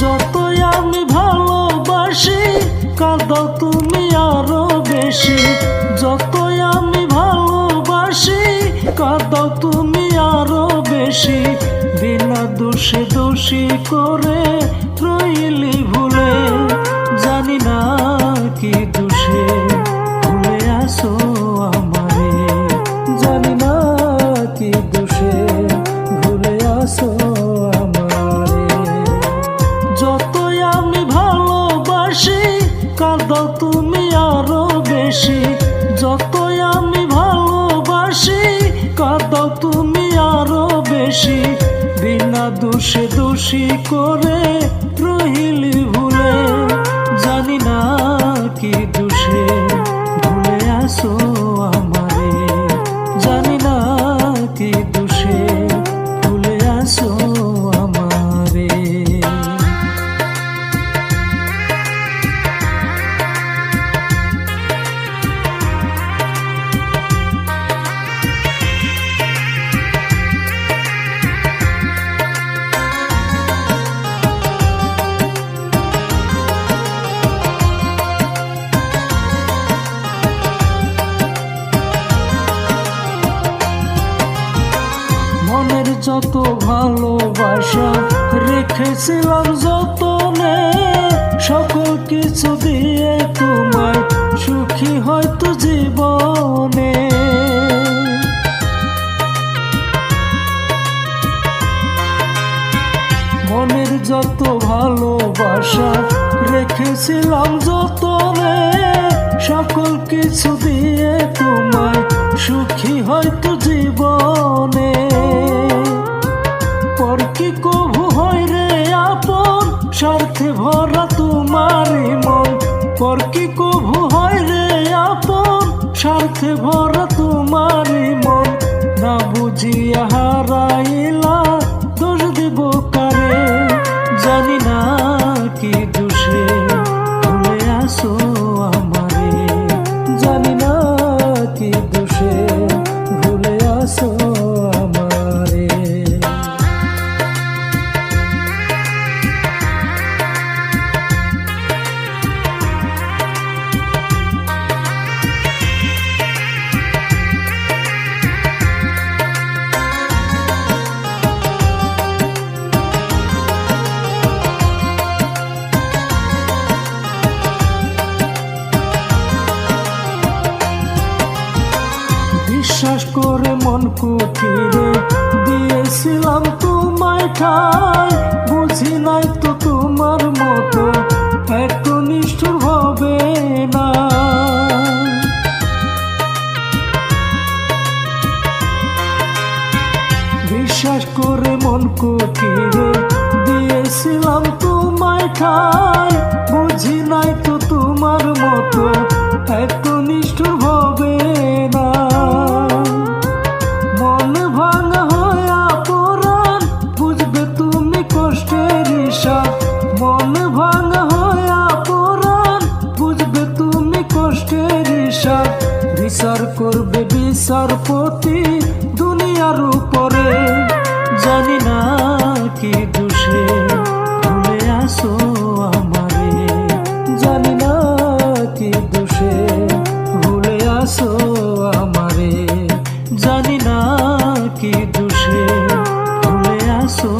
যতই আমি ভালোবাসি, কাঁদো তুমি আরও বেশি। যতই আমি ভালোবাসি, কাঁদো তুমি আরও বেশি। বিনা দোষে দোষী করে তুমি আরও বেশি। যতই আমি ভালোবাসি কাঁদো তুমি আরও বেশি। বিনা দোষে দোষী করে রহিলি ভুলে। জানি না কি মনের যত ভালোবাসা রেখেছিলাম যতনে, সকল কিছু দিয়ে তোমায় সুখী হয়তো জীবনে। মনের যত ভালোবাসা রেখেছিলাম যতনে, সকল কিছু দিয়ে তোমায় সুখী হয়তো জীবনে। পর কি কভু হয় রে আপন? স্বার্থে ভরা তোমার মন না বুঝিয়া হারাইলা বিশ্বাস করে মন কুঠিরে দিয়েছিলাম তোমায় ঠাই বুঝি নাই তো তোমার মতো, এত নিষ্ঠুর হবে না। বিশ্বাস করে মন কুঠিরে দিয়েছিলাম তোমায় ঠাই বিচার করবে বিচার প্রতি দুনিয়ার উপরে। জানি না কি দোষে, ভুলে আসো আমারে। জানি না কি দোষে, ভুলে আসো আমারে। জানি না কি দোষে, ভুলে আসো